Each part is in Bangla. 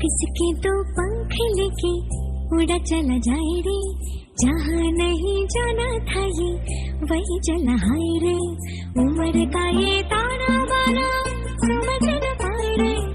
किसके दो पंख लेके उड़ा चला जाए रे। जहाँ नहीं जाना था ये, वही चला हाय रे। उम्र का ये तारा बाना समझ न पाए रे।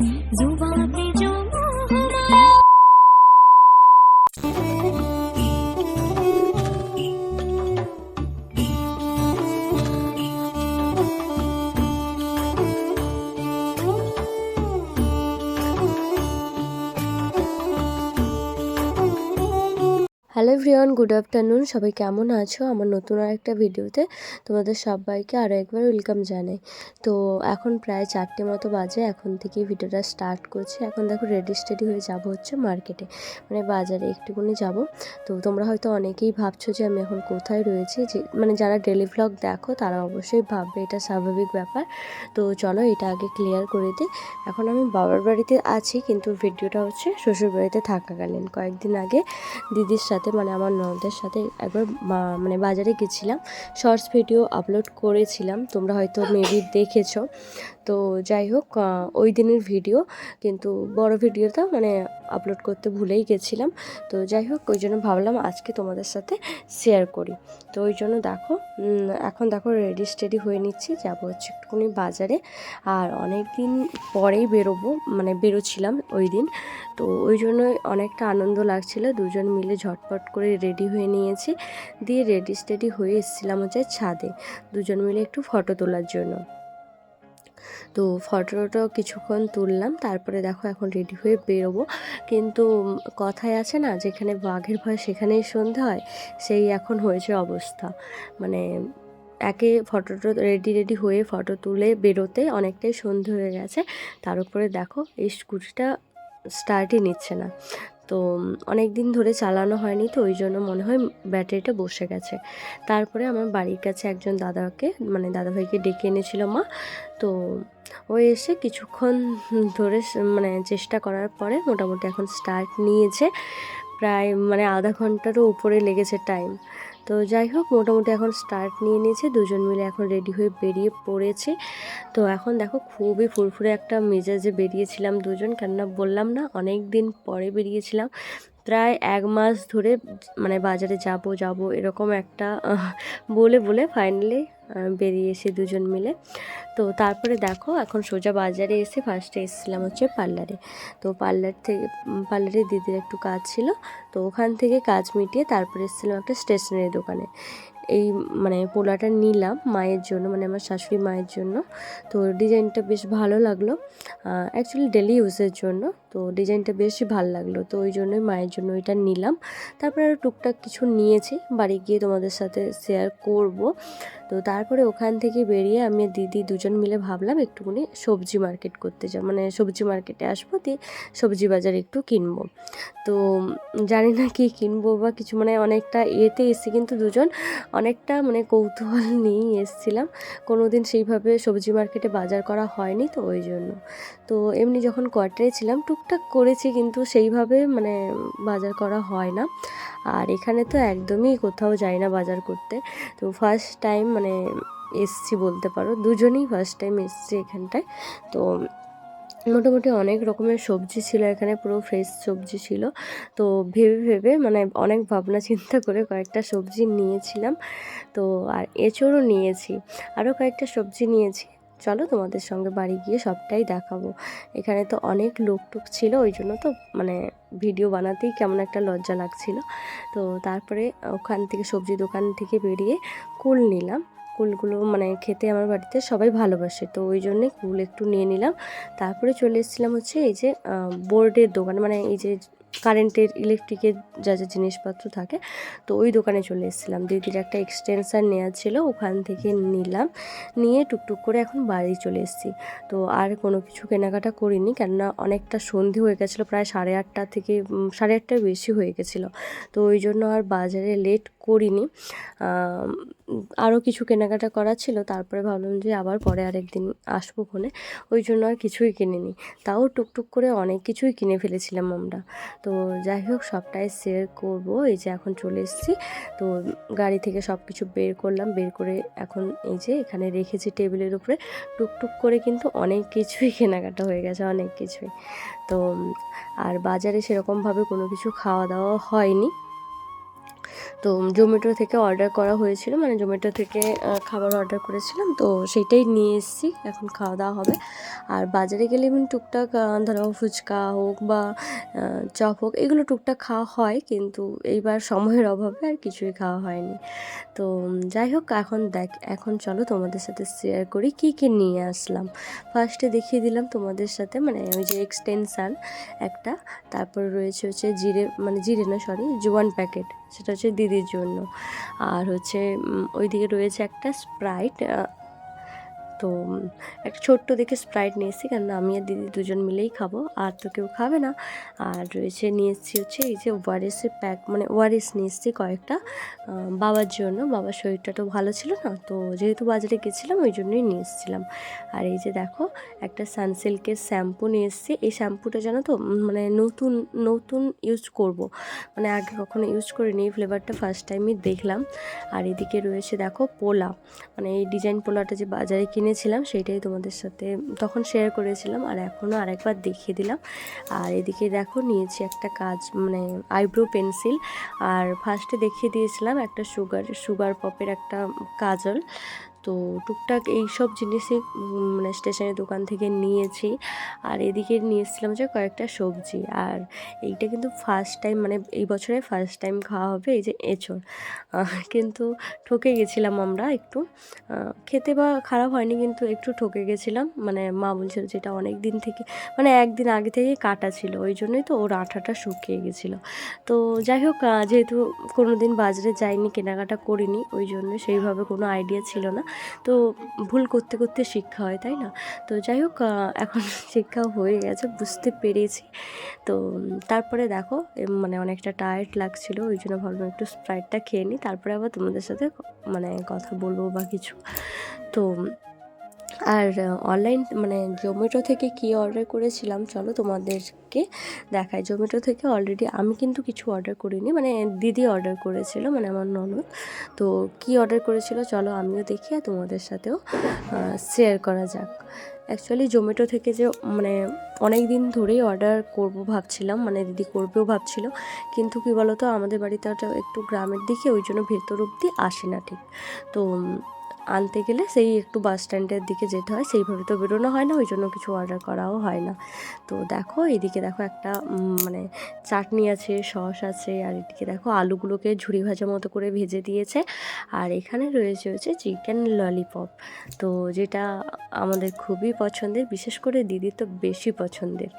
হ্যালো এভরিওয়ান গুড আফটারনুন সবাই কেমন আছো? আমার নতুন আর একটা ভিডিওতে তোমাদের সবাইকে আরও একবার ওয়েলকাম জানাই। তো এখন প্রায় চারটে মতো বাজে, এখন থেকে ভিডিওটা স্টার্ট করছি। এখন দেখো রেডি স্টেডি হয়ে যাব হচ্ছে মার্কেটে মানে বাজারে একটুকুনি যাব। তো তোমরা হয়তো অনেকেই ভাবছ যে আমি এখন কোথায় রয়েছি? যে মানে যারা ডেলি ভ্লগ দেখো, তারা অবশ্যই ভাববে এটা স্বাভাবিক ব্যাপার। তো চলো এটা আগে ক্লিয়ার করে দিই। এখন আমি বাবার বাড়িতে আছি, কিন্তু ভিডিওটা হচ্ছে শ্বশুর বাড়িতে থাকাকালীন। কয়েকদিন আগে দিদির সাথে মানে আমার ননদের সাথে একবার মানে বাজারে গেছিলাম। শর্টস ভিডিও আপলোড করেছিলাম। তোমরা হয়তো মেবি দেখেছ। তো যাই হোক ওই দিনের ভিডিও কিন্তু বড় ভিডিওটা মানে আপলোড করতে ভুলেই গেছিলাম। তো যাই হোক, ওই জন্য ভাবলাম আজকে তোমাদের সাথে শেয়ার করি। তো ওই জন্য দেখো এখন দেখো রেডি স্টেডি হয়ে নিচ্ছি, যাব হচ্ছে একটুখানি বাজারে। আর অনেক দিন পরেই বেরোবো মানে বেরোছিলাম ওই দিন। তো ওই জন্য অনেকটা আনন্দ লাগছিল, দুজন মিলে ঝটপট করে রেডি হয়ে নিয়েছি। দিয়ে রেডি স্টেডি হয়ে এসেছিলাম হচ্ছে ছাদে, দুজন মিলে একটু ফটো তোলার জন্য। তো ফটোটা কিছুক্ষণ তুললাম, তারপরে দেখো এখন রেডি হয়ে বেরোবো। কিন্তু কথায় আছে না, যেখানে বাঘের ভয় সেখানেই সন্ধে হয়, সেই এখন হয়েছে অবস্থা। মানে একে ফটোটা রেডি রেডি হয়ে ফটো তুলে বেরোতে অনেকটাই সন্ধে হয়ে গেছে। তার উপরে দেখো, এই স্কুটিটা স্টার্টই নিচ্ছে না। তো অনেক দিন ধরে চালানো হয়নি, তো ওই জন্য মনে হয় ব্যাটারিটা বসে গেছে। তারপরে আমার বাড়ির কাছে একজন দাদাকে মানে দাদাভাইকে ডেকে এনেছিল মা। তো ও এসে কিছুক্ষণ ধরে মানে চেষ্টা করার পরে মোটামুটি এখন স্টার্ট নিয়েছে। প্রায় মানে আধা ঘন্টারও উপরে লেগেছে টাইম তো যাই হোক, মোটামুটি এখন স্টার্ট নিয়ে নিয়েছে। দুজন মিলে এখন রেডি হয়ে বেরিয়ে পড়েছে। তো এখন দেখো খুবই ফুরফুরে একটা মেজাজে বেরিয়েছিলাম দুজন। কেননা বললাম না অনেক দিন পরে বেরিয়েছিলাম। প্রায় এক মাস ধরে মানে বাজারে যাব যাব এরকম একটা বলে বলে ফাইনালি বেরিয়ে এসে দুজন মিলে। তো তারপরে দেখো এখন সোজা বাজারে এসে ফার্স্টে এসেছিলাম হচ্ছে পার্লারে তো পার্লার থেকে পার্লারে দিদির একটু কাজ ছিল। তো ওখান থেকে কাজ মিটিয়ে তারপরে এসেছিলাম একটা স্টেশনারি দোকানে। এই মানে পোলাটা নিলাম মায়ের জন্য মানে আমার শাশুড়ি মায়ের জন্য। তো ডিজাইনটা বেশ ভালো লাগল। অ্যাকচুয়ালি ডেলি ইউজের জন্য। তো ডিজাইনটা বেশি ভালো লাগল। তো ওই জন্যই মায়ের জন্য ওইটা নিলাম। তারপরে আরও টুকটাক কিছু নিয়েছি। বাড়ি গিয়ে তোমাদের সাথে শেয়ার করব। তো তারপরে ওখান থেকে বেরিয়ে আমি দিদি দুজন মিলে ভাবলাম একটুখানি সবজি মার্কেট করতে যাব। মানে সবজি মার্কেটে আসব, দিয়ে সবজি বাজার একটু কিনবো। তো জানি না কি কিনবো বা কিছু মানে অনেকটা এতে এসে কিন্তু দুজন অনেকটা মানে কৌতূহল নিয়েই এসছিলাম। কোনো দিন সেইভাবে সবজি মার্কেটে বাজার করা হয়নি তো ওই জন্য। তো এমনি যখন কোয়ার্টারে ছিলাম, টুকটাক করেছি কিন্তু সেইভাবে মানে বাজার করা হয় না। আর এখানে তো একদমই কোথাও যাই না বাজার করতে। তো ফার্স্ট টাইম মানে এসছি বলতে পারো, দুজনেই ফার্স্ট টাইম এসছি এখানটায়। তো মোটামুটি অনেক রকমের সবজি ছিল এখানে, পুরো ফ্রেশ সবজি ছিল। তো ভেবে ভেবে মানে অনেক ভাবনা চিন্তা করে কয়েকটা সবজি নিয়েছিলাম। তো আর এঁচড়ও নিয়েছি, আরও কয়েকটা সবজি নিয়েছি। চলো তোমাদের সঙ্গে বাড়ি গিয়ে সবটাই দেখাবো। এখানে তো অনেক লোক টুক ছিল, ওই জন্য তো মানে ভিডিও বানাতেই কেমন একটা লজ্জা লাগছিল। তো তারপরে ওখান থেকে সবজি দোকান থেকে বেরিয়ে কুল নিলাম। কুলগুলো মানে খেতে আমার বাড়িতে সবাই ভালোবাসে, তো ওই জন্যে কুল একটু নিয়ে নিলাম। তারপরে চলে এসেছিলাম হচ্ছে এই যে বোর্ডের দোকান মানে এই যে কারেন্টের ইলেকট্রিকের যা যা জিনিসপত্র থাকে, তো ওই দোকানে চলে এসেছিলাম। দিদির একটা এক্সটেনশান নেওয়া ছিল, ওখান থেকে নিলাম। নিয়ে টুকটুক করে এখন বাড়ি চলে এসেছি। তো আর কোনো কিছু কেনাকাটা করিনি, কেননা অনেকটা সন্ধে হয়ে গেছিল, প্রায় সাড়ে আটটা থেকে সাড়ে আটটার বেশি হয়ে গেছিল। তো ওই জন্য আর বাজারে লেট করিনি। আরও কিছু কেনাকাটা করা ছিল, তারপরে ভাবলাম যে আবার পরে আরেকদিন আসব ওখানে ওই জন্য আর কিছুই কিনিনি। তাও টুকটুক করে অনেক কিছুই কিনে ফেলেছিলাম আমরা। তো যাই হোক, সবটাই শেয়ার করব। এই যে এখন চলে এসেছি। তো গাড়ি থেকে সব কিছু বের করলাম। বের করে এখন এই যে এখানে রেখেছি টেবিলের উপরে। টুকটুক করে কিন্তু অনেক কিছুই কেনাকাটা হয়ে গেছে, অনেক কিছুই। তো, আর বাজারে সেরকমভাবে কোনো কিছু খাওয়া দাওয়া হয়নি। তো জোম্যাটো থেকে অর্ডার করা হয়েছিল মানে জোম্যাটো থেকে খাবার অর্ডার করেছিলাম, তো সেইটাই নিয়ে এসেছি, এখন খাওয়া দাওয়া হবে। আর বাজারে গেলে এমনি টুকটাক ধরো ফুচকা হোক বা চপ হোক, এগুলো টুকটাক খাওয়া হয়, কিন্তু এইবার সময়ের অভাবে আর কিছুই খাওয়া হয়নি। তো যাই হোক, এখন দেখ, এখন চলো তোমাদের সাথে শেয়ার করি কি কি নিয়ে আসলাম। ফার্স্টে দেখিয়ে দিলাম তোমাদের সাথে মানে ওই যে এক্সটেনশান একটা, তারপর রয়েছে হচ্ছে জিরে মানে জিরে না সরি জোয়ান প্যাকেট সেটা হচ্ছে দিদির জন্য। আর হচ্ছে ওইদিকে রয়েছে একটা স্প্রাইট তো একটা ছোট্ট দেখে স্প্রাইট নিয়ে এসেছি কারণ আমি আর দিদি দুজন মিলেই খাব, আর তো কেউ খাবে না। আর রয়েছে নিয়ে এসেছি হচ্ছে এই যে ওয়ারেসের প্যাক মানে ওয়ারেস নিয়ে এসেছি কয়েকটা বাবার জন্য। বাবার শরীরটা তো ভালো ছিল না, তো যেহেতু বাজারে গেছিলাম ওই জন্যই নিয়ে এসেছিলাম। আর এই যে দেখো, একটা সানসিল্কের শ্যাম্পু নিয়ে এসেছি। এই শ্যাম্পুটা জানো তো মানে নতুন নতুন ইউজ করব। মানে আগে কখনো ইউজ করিনি ফ্লেভারটা ফার্স্ট টাইমই দেখলাম। আর এদিকে রয়েছে দেখো পোলা মানে এই ডিজাইন পোলাটা যে বাজারে কিনেছিলাম, সেইটাই তোমাদের সাথে তখন শেয়ার করেছিলাম আর এখনও আরেকবার দেখিয়ে দিলাম। আর এদিকে দেখো নিয়েছি একটা কাজ মানে আইব্রো পেন্সিল আর ফার্স্টে দেখিয়ে দিয়েছিলাম একটা সুগার সুগার পপের একটা কাজল। তো টুকটাক এই সব জিনিসই মানে স্টেশনারি দোকান থেকে নিয়েছি। আর এদিকে নিয়েছিলাম যে কয়েকটা সবজি। আর এইটা কিন্তু ফার্স্ট টাইম মানে এই বছরে ফার্স্ট টাইম খাওয়া হবে এই যে এঁচড়। কিন্তু ঠকে গেছিলাম আমরা একটু। খেতে বা খারাপ হয়নি, কিন্তু একটু ঠকে গেছিলাম। মানে মা বলছিল যেটা অনেক দিন থেকে মানে একদিন আগে থেকে কাটা ছিল। ওই জন্যই তো ওর আঠাটা শুকিয়ে গেছিল। তো যাই হোক যেহেতু কোনো দিন বাজারে যাইনি, কেনাকাটা করিনি, ওই জন্য সেইভাবে কোনো আইডিয়া ছিল না। তো ভুল করতে করতে শিক্ষা হয়, তাই না? তো যাই হোক এখন শিক্ষা হয়ে গেছে, বুঝতে পেরেছি। তো তারপরে দেখো মানে অনেকটা টায়ার্ড লাগছিল, ওই জন্য ভাবলাম একটু স্প্রাইটটা খেয়ে নিই, তারপরে আবার তোমাদের সাথে মানে কথা বলব বা কিছু। তো আর অনলাইন মানে জোম্যাটো থেকে কি অর্ডার করেছিলাম? চলো তোমাদেরকে দেখাই। জোম্যাটো থেকে অলরেডি আমি কিন্তু কিছু অর্ডার করিনি। মানে দিদি অর্ডার করেছিল মানে আমার ননদ। তো কি অর্ডার করেছিল চলো আমিও দেখি আর তোমাদের সাথেও শেয়ার করা যাক। অ্যাকচুয়ালি জোম্যাটো থেকে যে মানে অনেক দিন ধরেই অর্ডার করব ভাবছিলাম মানে দিদি করবেও ভাবছিল। কিন্তু কি বলতো, আমাদের বাড়িতে একটু গ্রামের দিকে, ওই জন্য ভেতর অবধি আসে না ঠিক। তো আনতে গেলে সেই একটু বাস স্ট্যান্ডের দিকে যেতে হয়। সেইভাবে তো বেরোনো হয় না ওই জন্য কিছু অর্ডার করাও হয় না। তো দেখো এদিকে দেখো একটা মানে চাটনি আছে, সস আছে, আর এদিকে দেখো আলুগুলোকে ঝুড়ি ভাজা মতো করে ভেজে দিয়েছে। আর এখানে রয়েছে হচ্ছে চিকেন ললিপপ তো যেটা আমাদের খুবই পছন্দের, বিশেষ করে দিদির তো বেশি পছন্দের।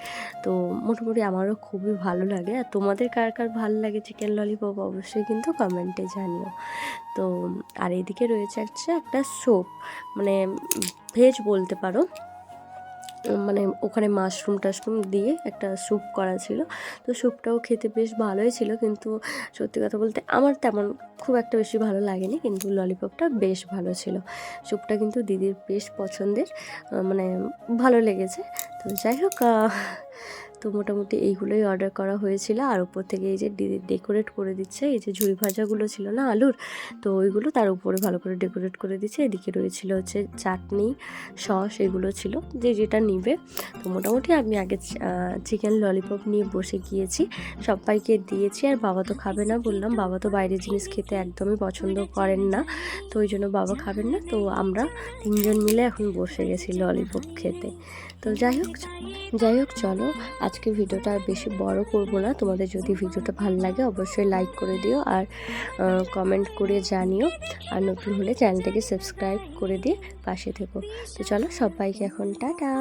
তো মোটামুটি আমারও খুবই ভালো লাগে। আর তোমাদের কার কার ভালো লাগে চিকেন ললিপপ অবশ্যই কিন্তু কমেন্টে জানিও। তো, আর এদিকে রয়েছে হচ্ছে একটা স্যুপ মানে ভেজ বলতে পারো। মানে ওখানে মাশরুম টাশরুম দিয়ে একটা স্যুপ করা ছিল। তো স্যুপটাও খেতে বেশ ভালোই ছিল, কিন্তু সত্যি কথা বলতে আমার তেমন খুব একটা বেশি ভালো লাগেনি, কিন্তু ললিপপটা বেশ ভালো ছিল। স্যুপটা কিন্তু দিদির বেশ পছন্দের মানে ভালো লেগেছে। তো যাই হোক তো মোটামুটি এইগুলোই অর্ডার করা হয়েছিল। আর উপর থেকে এই যে ডেকোরেট করে দিচ্ছে, এই যে ঝুড়ি ভাজাগুলো ছিল না আলুর, তো ওইগুলো তার উপরে ভালো করে ডেকোরেট করে দিচ্ছে। এদিকে রয়েছিল হচ্ছে চাটনি, সস এগুলো ছিল, যে যেটা নিবে। তো মোটামুটি আমি আগে চিকেন ললিপপ নিয়ে বসে গিয়েছি। সবাইকে দিয়েছি, আর বাবা তো খাবে না বললাম। বাবা তো বাইরের জিনিস খেতে একদমই পছন্দ করেন না, তো ওই জন্য বাবা খাবেন না। তো আমরা তিনজন মিলে এখন বসে গেছি ললিপপ খেতে। তো যাই হোক যাই হোক, চলো। আজকে ভিডিওটা আর বেশি বড় করব না। তোমাদের যদি ভিডিওটা ভালো লাগে, অবশ্যই লাইক করে দিও আর কমেন্ট করে জানিও। আর নতুন হলে চ্যানেলটাকে সাবস্ক্রাইব করে দিয়ে পাশে থেকো। তো চলো, সবাইকে এখন টাটা।